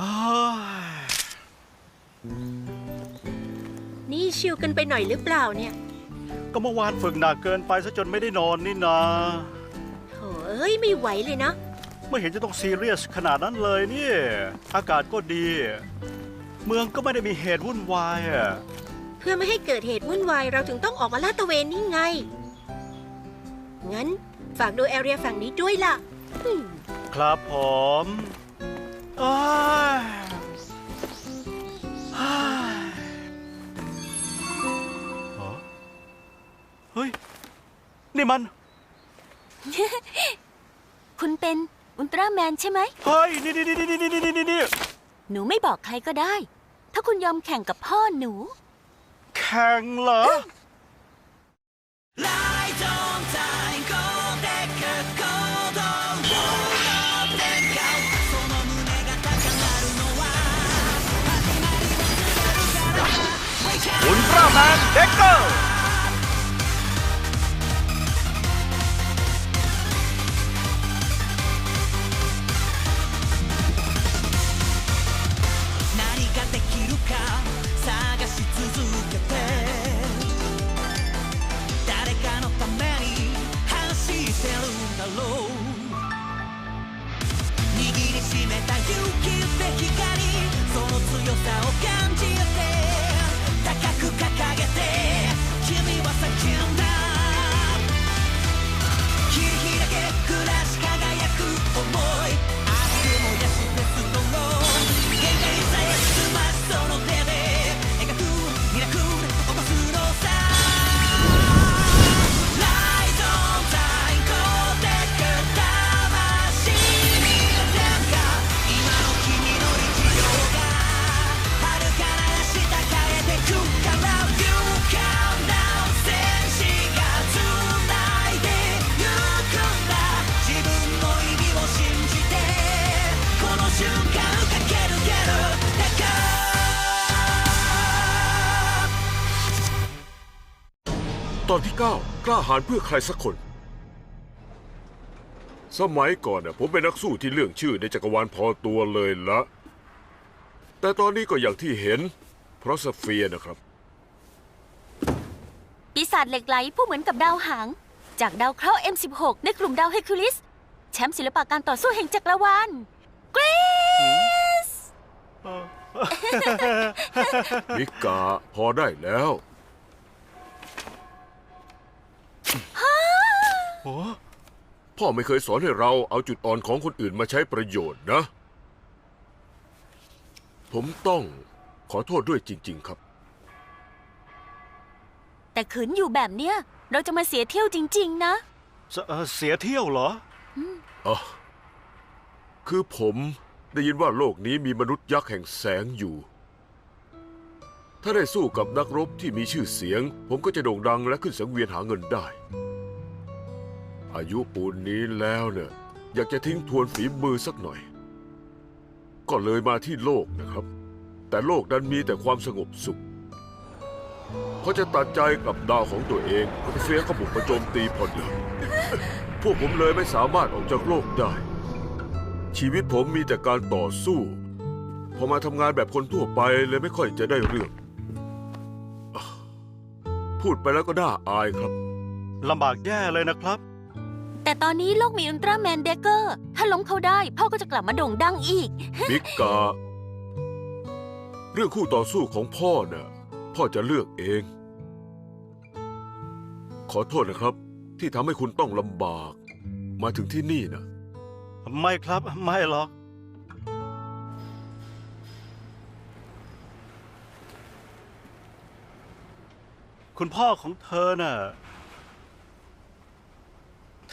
อ้ายนี่ชิวกันไปหน่อยหรือเปล่าเนี่ย ก็เมื่อวานฝึกหนักเกินไปซะจนไม่ได้นอนนี่นาโถเอ้ยไม่ไหวเลยนะ ไม่เห็นจะต้องซีเรียสขนาดนั้นเลยนี่ อากาศก็ดี เมืองก็ไม่ได้มีเหตุวุ่นวายอะเพื่อไม่ให้เกิดเหตุวุ่นวายเราถึงต้องออกมาลาดตระเวนนี่ไง งั้นฝากดูแอเรียฝั่งนี้ด้วยล่ะอืมครับผม อ้ายอ้ายฮะเฮ้ย นี่มัน คุณเป็นอุลตร้าแมนใช่ไหม เฮ้ย นี่นี่นี่นี่นี่นี่นี่นี่หนูไม่บอกใครก็ได้ ถ้าคุณยอมแข่งกับพ่อหนู แข่งเหรอ 대만 댓글 ตอนที่ 9 กล้าหาญเพื่อใครสักคน สมัยก่อนน่ะผมเป็นนักสู้ที่เรื่องชื่อในจักรวาลพอตัวเลยละ แต่ตอนนี้ก็อย่างที่เห็น เพราะสเฟียร์นะครับ ปีศาจเหล็กไหลผู้เหมือนกับดาวหาง จากดาวเคราะห์ M16 ในกลุ่มดาวเฮอร์คิวลิส แชมป์ศิลปะการต่อสู้แห่งจักรวาลกรีซมิกาพอได้แล้ว พ่อไม่เคยสอนให้เราเอาจุดอ่อนของคนอื่นมาใช้ประโยชน์นะ ผมต้องขอโทษด้วยจริง ๆ ครับ แต่ขืนอยู่แบบเนี้ย เราจะมาเสียเที่ยวจริง ๆ นะ เสเอ่อเสียเที่ยวเหรอ อ๋อคือผมได้ยินว่าโลกนี้มีมนุษย์ยักษ์แห่งแสงอยู่ ถ้าได้สู้กับนักรบที่มีชื่อเสียง ผมก็จะโด่งดังและขึ้นสังเวียนหาเงินได้ อายุปูนนี้แล้วเนี่ยอยากจะทิ้งทวนฝีมือสักหน่อย ก็เลยมาที่โลกนะครับ แต่โลกนั้นมีแต่ความสงบสุขพอจะตัดใจกลับดาวของตัวเองก็เฟียก็บุกมาโจมตีพอดีพวกผมเลยไม่สามารถออกจากโลกได้ ชีวิตผมมีแต่การต่อสู้พอมาทำงานแบบคนทั่วไปเลยไม่ค่อยจะได้เรื่อง พูดไปแล้วก็น่าอายครับลำบากแย่เลยนะครับ แต่ตอนนี้โลกมีอุลตร้าแมนเดกเกอร์ ถ้าล้มเขาได้ พ่อก็จะกลับมาโด่งดังอีก มิกา เรื่องคู่ต่อสู้ของพ่อน่ะ พ่อจะเลือกเอง ขอโทษนะครับ ที่ทำให้คุณต้องลำบาก มาถึงที่นี่นะไม่ครับ ไม่หรอก คุณพ่อของเธอน่ะ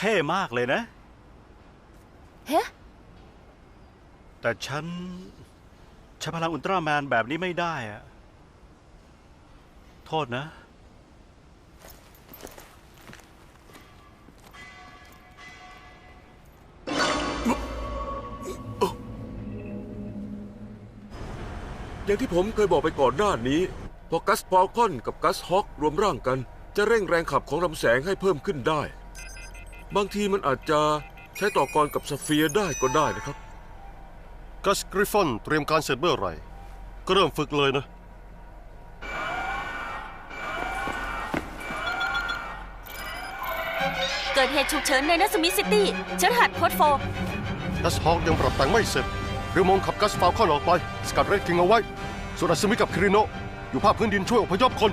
เท่มากเลยนะ เฮ้แต่ฉันใช้พลังอุลตร้าแมนแบบนี้ไม่ได้อะโทษนะ อย่างที่ผมเคยบอกไปก่อนหน้านี้ พอกัสฟอลคอนกับกัสฮอครวมร่างกัน จะเร่งแรงขับของลำแสงให้เพิ่มขึ้นได้ บางทีมันอาจจะใช้ต่อกรกับสเฟียร์ได้ก็ได้นะครับ กัสกริฟฟอนเตรียมการเสร็จเมื่อไหร่ ก็เริ่มฝึกเลยนะ เกิดเหตุฉุกเฉินในนัสมิซิตี้ฉันหัดโค้ดโฟ กัสฮอกยังปรับแต่งไม่เสร็จเรือมงขับกัสฟาวคอนออกไป สกัดเรดคิงเอาไว้ส่วนอัศมิกับคริโนอยู่ภาคพื้นดินช่วยอพยพคน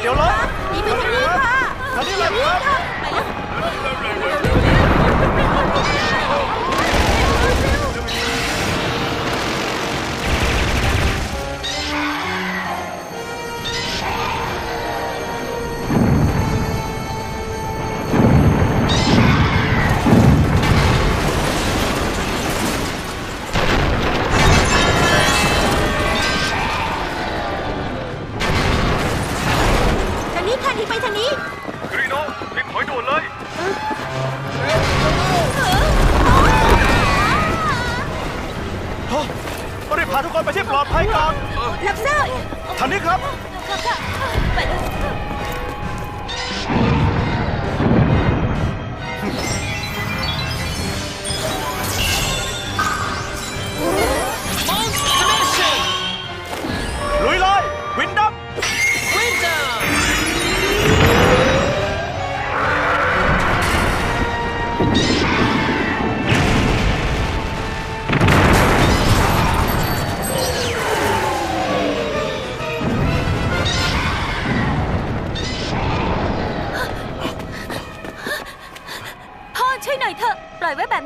เดี๋ยวรอนี่ไปทางนี้ค่ะทางนี้เลยครับ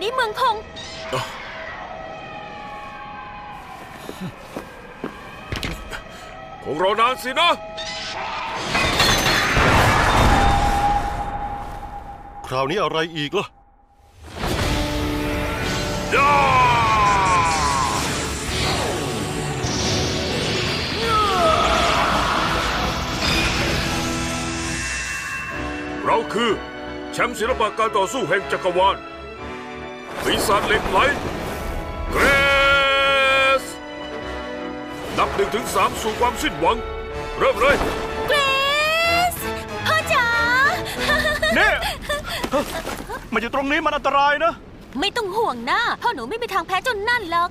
นี้เมืองคง คงรอนานสินะ คราวนี้อะไรอีกล่ะย่าเราคือแชมป์ศิลปะการต่อสู้แห่งจักรวาล ปีศาจเหล็กไหลเกรสนับหนึ่งถึงสามสู่ความสิ้นหวัง เริ่มเลยเกรซพ่อจ๋านี่ฮะมาอยู่ตรงนี้มันอันตรายนะ ไม่ต้องห่วงนะพ่อหนูไม่มีทางแพ้จนนั่นหรอก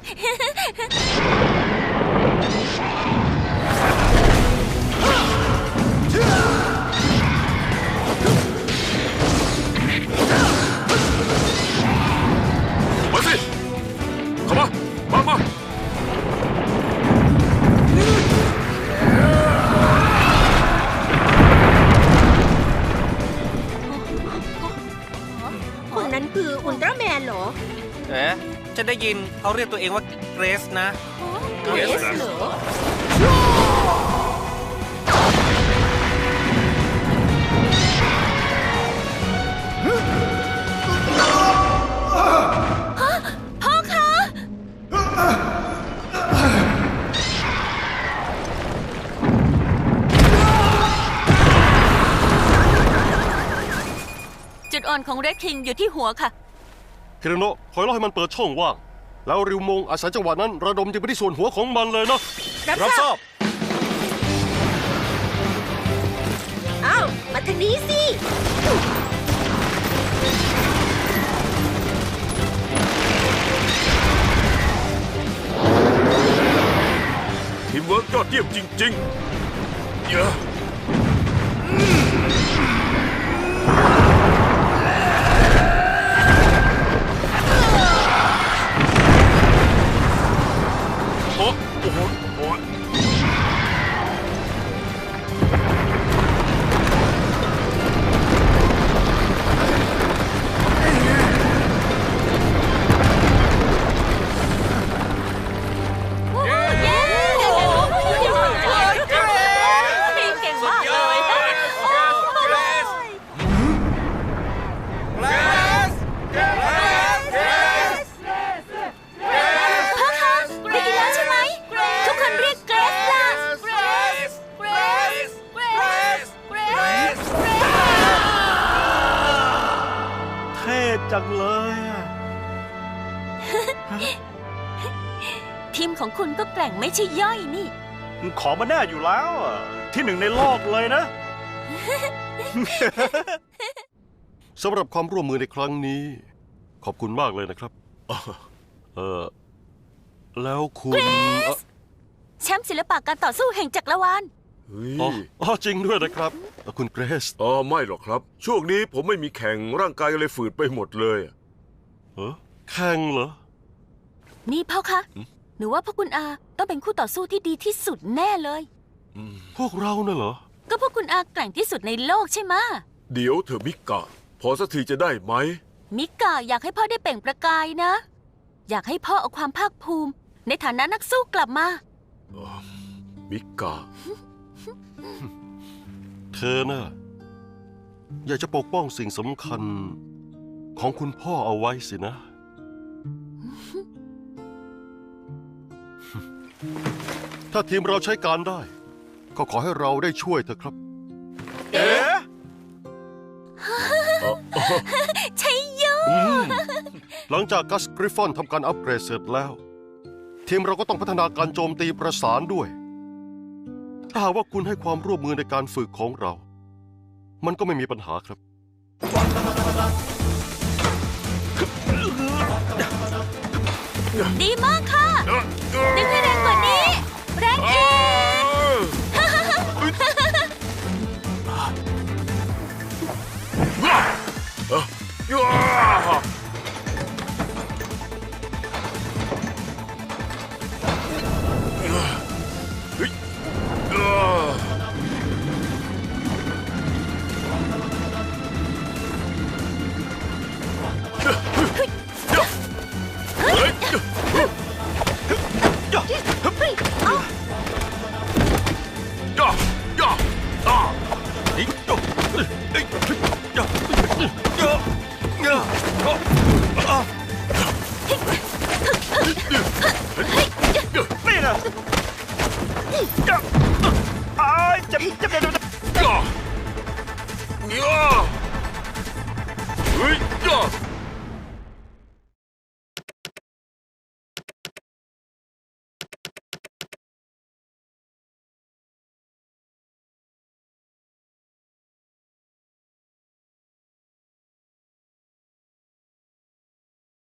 มา มามามาคนนั้นคืออุลตร้าแมนเหรอ เอ๊ะจะได้ยินเขาเรียกตัวเองว่าเกรซนะ เกรสเหรอ เรดคิงอยู่ที่หัวค่ะคริโนคอยล่อให้มันเปิดช่องว่าง แล้วริวมงอาศัยจังหวะนั้น ระดมยิงไปที่ส่วนหัวของมันเลยนะรับรับททราราบบอ้าวมาทางนี้สิ ทีมเวิร์กยอดเยี่ยมจริงๆเยอะ ทีมของคุณก็แกร่งไม่ใช่ย่อยนี่ ขอมาแน่อยู่แล้วอะที่หนึ่งในโลกเลยนะ สำหรับความร่วมมือในครั้งนี้ ขอบคุณมากเลยนะครับเออแล้วคุณเอ่อแชมป์ศิลปะการต่อสู้แห่งจักรวาล เฮ้ยอ๋ออ๋อจริงด้วยนะครับเอ่อคุณเกรซอ๋อไม่หรอกครับ ช่วงนี้ผมไม่มีแข่งร่างกายเลยฝืดไปหมดเลย เออแข่งเหรอ นี่พ่อคะ หนูว่าพวกคุณอาต้องเป็นคู่ต่อสู้ที่ดีที่สุดแน่เลย พวกเราน่ะเหรอ ก็พวกคุณอาแกร่งที่สุดในโลกใช่ไหมะเดี๋ยวเธอะมิกะ พอสักทีจะได้ไหม มิกาอยากให้พ่อได้เปล่งประกายนะ อยากให้พ่อเอาความภาคภูมิ ในฐานะนักสู้กลับมา มิกะ เธอน่ะอยากจะปกป้องสิ่งสำคัญของคุณพ่อเอาไว้สินะ ถ้าทีมเราใช้การได้ ก็ขอให้เราได้ช่วยเถอะครับ เอ๊ะใช่โยหลังจากกัสกริฟฟอนทำการอัปเกรดเสร็จแล้ว ทีมเราก็ต้องพัฒนาการโจมตีประสานด้วย ถ้าหากว่าคุณให้ความร่วมมือในการฝึกของเรา มันก็ไม่มีปัญหาครับ ดีมากค่ะดึงให้แอ้